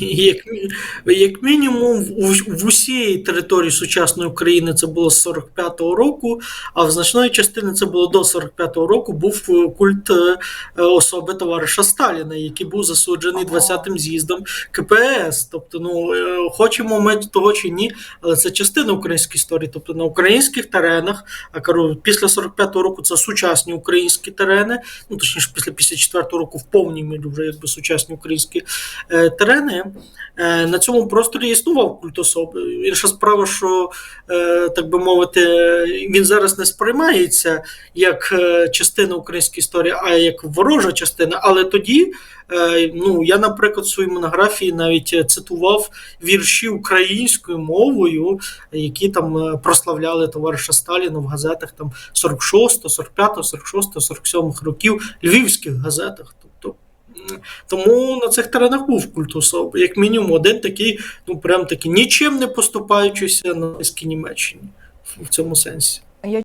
Як, як мінімум, в, в усій території сучасної України це було з 45-го року, а в значної частини це було до 45-го року, був е, культ е, особи товариша Сталіна, який був засуджений 20-м з'їздом КПС. Тобто, ну е, хочемо ми того чи ні, але це частина української історії. Тобто на українських теренах, а кажу, після 45-го року це сучасні українські терени, ну точніше, після 54-го року в повній мірі вже якби сучасні українські е, терени. Е, На цьому просторі існував культ особи. Інша справа, що, е, так би мовити, він зараз не сприймається як е, частина української історії, а як ворожа частина. Але тоді, ну, я, наприклад, в своїй монографії навіть цитував вірші українською мовою, які там прославляли товариша Сталіна в газетах там 46, 45, 46, 47 років, львівських газетах. Тобто, тому на цих теренах був культ особи, як мінімум, один такий, ну прям такий нічим не поступаючийся на низькій Німеччині в цьому сенсі.